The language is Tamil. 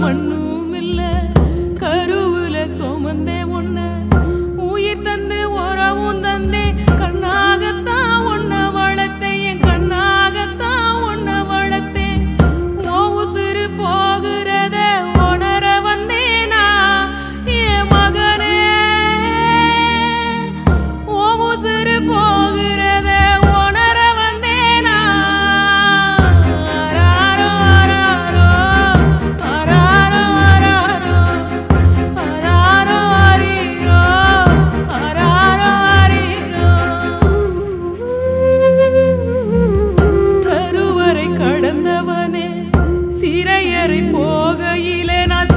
மண்ணும் இல்ல கருவுல சுமந்தே போகையிலே நான்